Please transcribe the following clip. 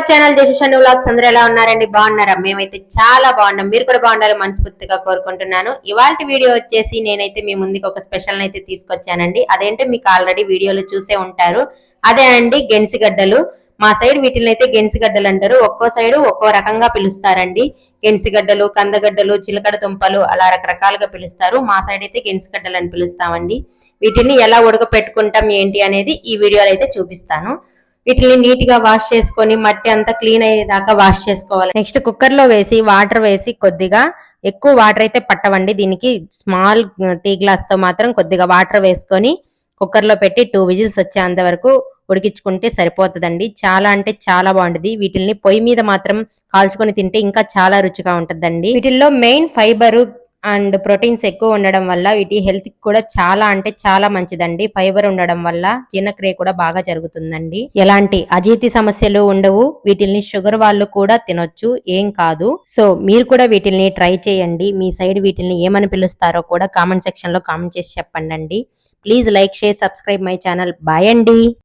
Our channel జేషన్ vlogs అందరూ ఎలా ఉన్నారండి? బాగున్నారా? మేమైతే చాలా బాగున్నాం. మీరు కూడా బాగుండాలి మనస్ఫూర్తిగా కోరుకుంటున్నాను. ఇవాళ వీడియో వచ్చేసి నేనైతే మీ ముందుకు ఒక స్పెషల్ అయితే తీసుకొచ్చానండి. అదేంటి మీకు ఆల్రెడీ వీడియోలు చూసే ఉంటారు. అదే అండి గెన్సిగడ్డలు మా సైడ్ వీటిని అయితే గెన్సిగడ్డలు అంటారు. ఒక్కో సైడ్ ఒక్కో రకంగా పిలుస్తారండి. గెన్సిగడ్డలు కందగడ్డలు చిలకడ దుంపలు అలా రకరకాలుగా పిలుస్తారు. మా సైడ్ అయితే గెన్సిగడ్డలు అని పిలుస్తామండి. వీటిని ఎలా ఉడకపెట్టుకుంటాం ఏంటి అనేది ఈ వీడియోలో అయితే చూపిస్తాను. వీటిని నీట్గా వాష్ చేసుకొని మట్టి అంతా క్లీన్ అయ్యేదాకా వాష్ చేసుకోవాలి. నెక్స్ట్ కుక్కర్లో వేసి వాటర్ వేసి కొద్దిగా ఎక్కువ వాటర్ అయితే పట్టవండి. దీనికి స్మాల్ టీ గ్లాస్తో మాత్రం కొద్దిగా వాటర్ వేసుకొని కుక్కర్లో పెట్టి టూ విజిల్స్ వచ్చేంత వరకు ఉడికించుకుంటే సరిపోతుందండి. చాలా అంటే చాలా బాగుంటుంది. వీటిల్ని పొయ్యి మీద మాత్రం కాల్చుకొని తింటే ఇంకా చాలా రుచిగా ఉంటుందండి. వీటిల్లో మెయిన్ ఫైబర్ అండ్ ప్రోటీన్స్ ఎక్కువ ఉండడం వల్ల వీటి హెల్త్కి కూడా చాలా అంటే చాలా మంచిదండి. ఫైబర్ ఉండడం వల్ల జీర్ణక్రియ కూడా బాగా జరుగుతుందండి. ఎలాంటి అజీర్తి సమస్యలు ఉండవు. వీటిల్ని షుగర్ వాళ్ళు కూడా తినొచ్చు ఏం కాదు. సో మీరు కూడా వీటిల్ని ట్రై చేయండి. మీ సైడ్ వీటిల్ని ఏమని పిలుస్తారో కూడా కామెంట్ సెక్షన్లో కామెంట్ చేసి చెప్పండి please like share subscribe my channel. Bye అండి.